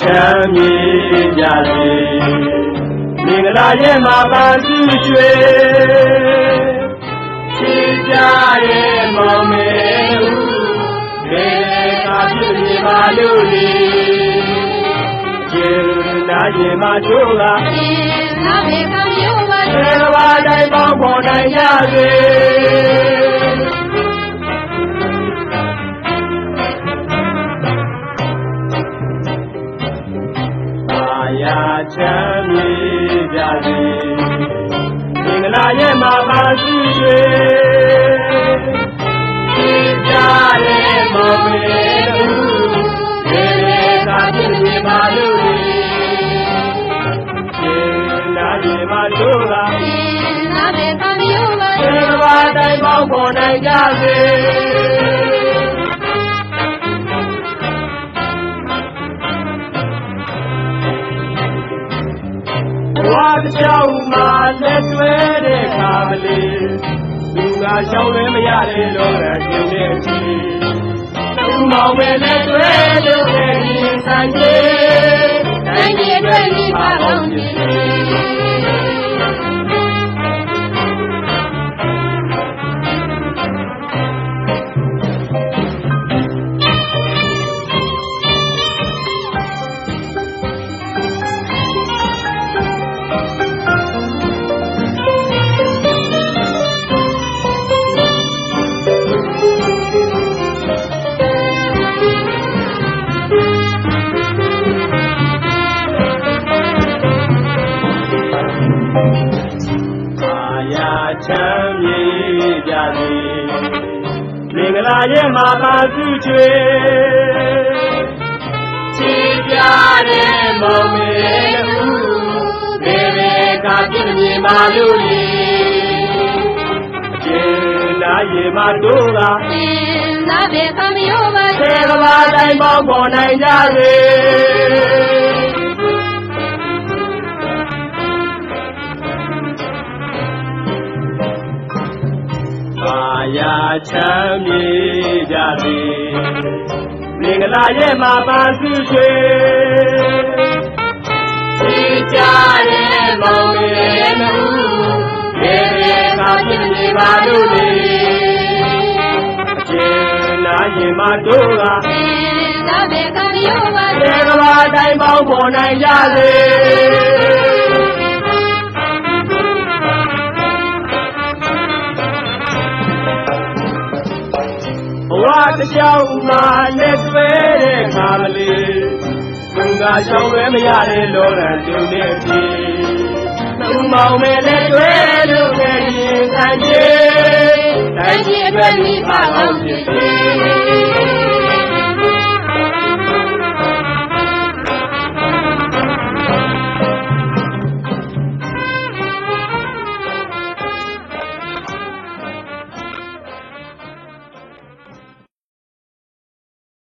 ချမ်းမြေကြစေမင်္ဂလာရဲ့မှာပါစုရွှေချစ်ကြရဲ့မောင်မဲဦးဘယ်ကပြည့်နေပါလို့လေကျေနာရင်မတို့ကနာမေကမျိုးပါဘယ်ဘာတိုင်းပေါင်းပေါ်နိုင်ကြစေ အာယာချမ်းမြေကြစေမင်္ဂလာရဲ့မှာပါစုရွှေဒီကြရဲ့မောင်မေလူဒေသာပြည့်နေပါလို့လေရှင်နာဒီမှာတို့ကနာမေကမျိုးပါဘယ်ဘာတိုင်းပေါင်းပေါ်နိုင်ကြစေ ဘဝတစ်ချောင်းမှာလက်ဆွဲတဲ့ခါမလေးလူကရှောင်းလည်းမရတဲ့လောကရှင်တဲ့ချီသူမောင်ပဲလက်ဆွဲလို့တဲ့ရင်ဆိုင်ကြီးတိုင်းပြည်အတွက်မိဘကော မ်းမြေကြစေမင်္ဂလာရဲ့မှာပါစုချွေချီပြတဲ့မောင်မေလူဘေဘေကပြည့်မြင်ပါလို့လေကျေနာရေမတို့ကနာမေကမျိုးပါသေကဘာတိုင်းပေါင်းပေါ်နိုင်ကြစေအာ ချမ်းမြေကြစေမင်္ဂလာရဲ့မှာပါစုချွေဒီကြရဲ့မောင်မေနူရေရေကပြည့်နေပါလို့လေအရှင်နာရင်မတို့ကနာမေကမျိုးပါသေကဘာတိုင်းပေါင်းပေါ်နိုင်ကြစေ တစ်ချောင်းမှာလက်ဆွဲတဲ့ခါမလေးသူကရှောင်းလဲမရတဲ့လောကတုန်နေပြီသူမောင်မဲလက်ဆွဲလို့ခဲ့ရင်ဆိုင်ကြီးတိုင်းပြည်အတွက်မိဘကောင်းဖြစ်စေ